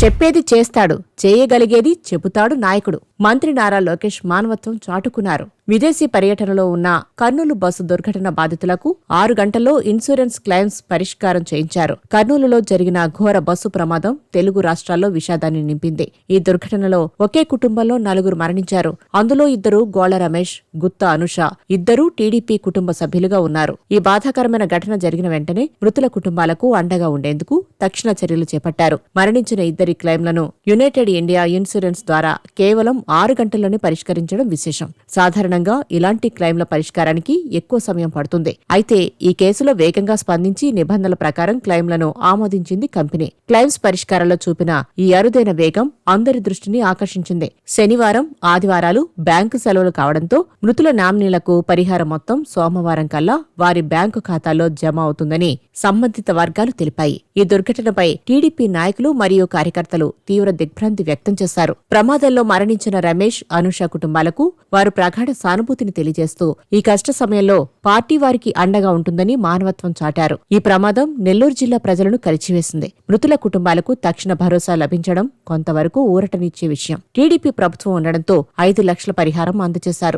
చెప్పేది చేస్తాడు చేయగలిగేది చెబుతాడు నాయకుడు. మంత్రి నారా లోకేష్ మానవత్వం చాటుకున్నారు. విదేశీ పర్యటనలో ఉన్న కర్నూలు బస్సు దుర్ఘటన బాధితులకు ఆరు గంటల్లో ఇన్సూరెన్స్ క్లెయిమ్స్ పరిష్కారం చేయించారు. కర్నూలులో జరిగిన ఘోర బస్సు ప్రమాదం తెలుగు రాష్ట్రాల్లో విషాదాన్ని నింపింది. ఈ దుర్ఘటనలో ఒకే కుటుంబంలో నలుగురు మరణించారు. అందులో ఇద్దరు గోళ రమేష్ గుత్తా అనుష ఇద్దరూ టీడీపీ కుటుంబ సభ్యులుగా ఉన్నారు. ఈ బాధాకరమైన ఘటన జరిగిన వెంటనే మృతుల కుటుంబాలకు అండగా ఉండేందుకు తక్షణ చర్యలు చేపట్టారు. మరణించిన ఇద్దరి క్లెయిమ్లను యునైటెడ్ ఇండియా ఇన్సూరెన్స్ ద్వారా కేవలం ఆరు గంటల్లోనే పరిష్కరించడం విశేషం. సాధారణంగా ఇలాంటి క్లెయిమ్ల పరిష్కారానికి ఎక్కువ సమయం పడుతుంది. అయితే ఈ కేసులో వేగంగా స్పందించి నిబంధనల ప్రకారం క్లెయిమ్లను ఆమోదించింది కంపెనీ. క్లెయిమ్స్ పరిష్కారంలో చూపిన ఈ అరుదైన వేగం అందరి దృష్టిని ఆకర్షించింది. శనివారం ఆదివారాలు బ్యాంకు సెలవులు కావడంతో మృతుల నామినీలకు పరిహారం మొత్తం సోమవారం కల్లా వారి బ్యాంకు ఖాతాల్లో జమ అవుతుందని సంబంధిత వర్గాలు తెలిపాయి. ఈ దుర్ఘటనపై టీడీపీ నాయకులు మరియు కార్యకర్తలు తీవ్ర దిగ్భ్రాంతి వ్యక్తం చేశారు. ప్రమాదంలో మరణించిన రమేష్ అనుష కుటుంబాలకు వారు ప్రగాఢ సానుభూతిని తెలియజేస్తూ ఈ కష్ట సమయంలో పార్టీ వారికి అండగా ఉంటుందని మానవత్వం చాటారు. ఈ ప్రమాదం నెల్లూరు జిల్లా ప్రజలను కలిచివేసింది మృతుల కుటుంబాలకు తక్షణ భరోసా లభించడం కొంతవరకు ఊరటనిచ్చే విషయం. టీడీపీ ప్రభుత్వం ఉండడంతో ఐదు లక్షల పరిహారం అందజేశారు.